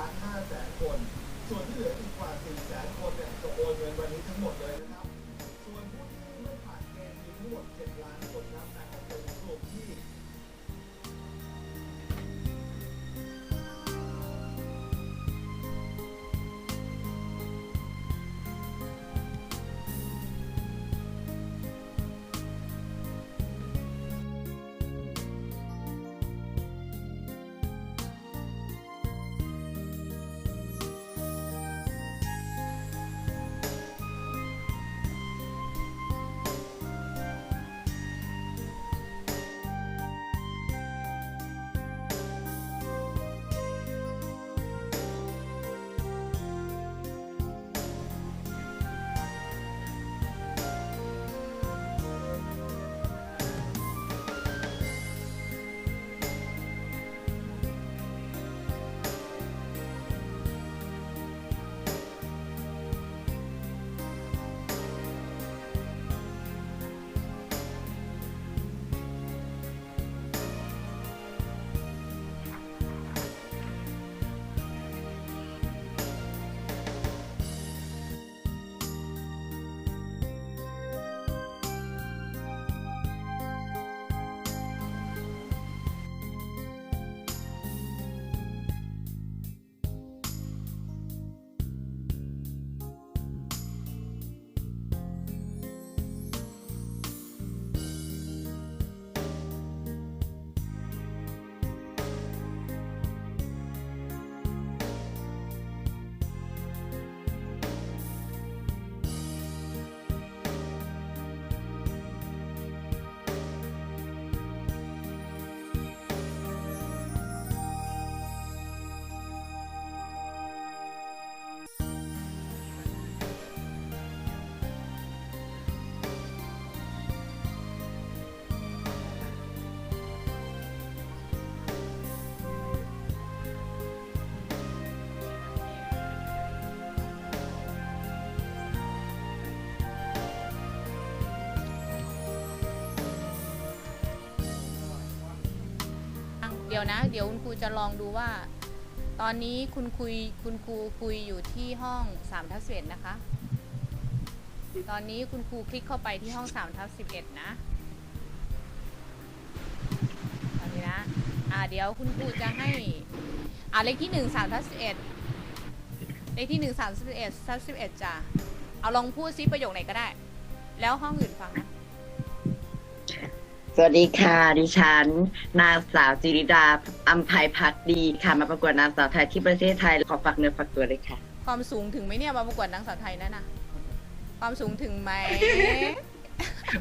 ล้าน5แสนคน เดี๋ยวนะ เดี๋ยวคุณครูจะลองดูว่า ตอนนี้คุณคุยคุณครูคุยอยู่ที่ห้อง3ทับ11นะคะ ตอนนี้คุณครูคลิกเข้าไปที่ห้อง3ทับ11 นะตอนนี้นะ อ่าเดี๋ยวคุณครูจะให้ อ่าเลขที่1 3ทับ11 เลขที่1 3 11ทับ11จ้ะเอาลองพูดซิประโยคไหนก็ได้ แล้วห้องอื่นฟังนะ วัสดีค่ะ ดิฉัน นางสาวจิริดาอัมภัยพักดีค่ะ มาประกวดนางสาวไทยที่ประเทศไทย ขอฝากเนื้อฝากตัวเลยค่ะ ความสูงถึงไหมเนี่ยมาประกวดนางสาวไทยนั่นน่ะ ความสูงถึงไหม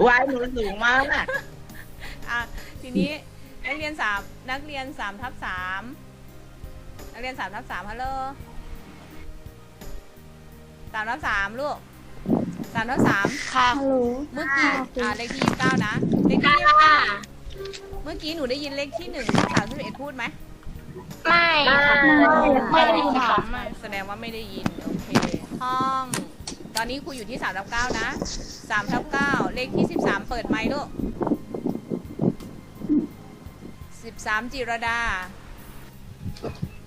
วายหนูสูงมากอะทีนี้นักเรียนสามนักเรียนสามทับสามนักเรียนสามทับสามฮัลโหลสามทับสามลูก สามทับสามค่ะเมื่อกี้อ่าเลขที่ยี่สิบเก้านะเลขที่ยี่สิบเก้าเมื่อกี้หนูได้ยินเลขที่หนึ่งถึงสามสิบเอ็ดพูดไหมไม่ค่ะไม่ได้ยินค่ะไม่แสดงว่าไม่ได้ยินโอเคห้อง ตอนนี้ครูอยู่ที่สามทับเก้านะสามทับเก้าเลขที่สิบสามเปิดไมค์ลูกสิบสามจิรดา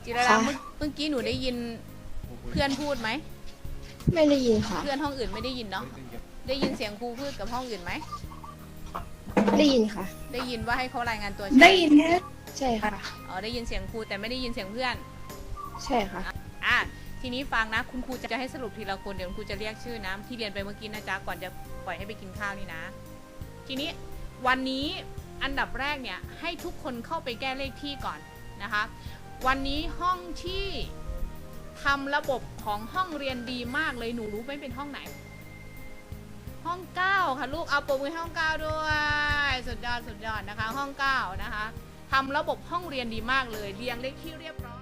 จิรดาค่ะเมื่อเมื่อกี้หนูได้ยินเพื่อนพูดไหม ไม่ได้ยินค่ะ เพื่อนห้องอื่นไม่ได้ยินเนาะได้ยินเสียงครูพูดกับห้องอื่นไหมได้ยินค่ะ ได้ยินว่าให้เขารายงานตัวใช่ไหมได้ยินแค่ใช่ค่ะ อ๋อได้ยินเสียงครูแต่ไม่ได้ยินเสียงเพื่อน ใช่ค่ะ อะทีนี้ฟังนะคุณครูจะให้สรุปทีละคนเดี๋ยวคุณครูจะเรียกชื่อนะที่เรียนไปเมื่อกี้นะจ๊ะก่อนจะปล่อยให้ไปกินข้าวนี่นะ ทีนี้วันนี้อันดับแรกเนี่ยให้ทุกคนเข้าไปแก้เลขที่ก่อนนะคะ วันนี้ห้องที่ ทำระบบของห้องเรียนดีมากเลยหนูรู้ไม่เป็นห้องไหน ห้องเก้าค่ะลูกเอาปรบมือให้ห้องเก้าด้วยสุดยอดสุดยอดนะคะ ห้องเก้านะคะทำระบบห้องเรียนดีมากเลยเรียงเลขที่เรียบร้อย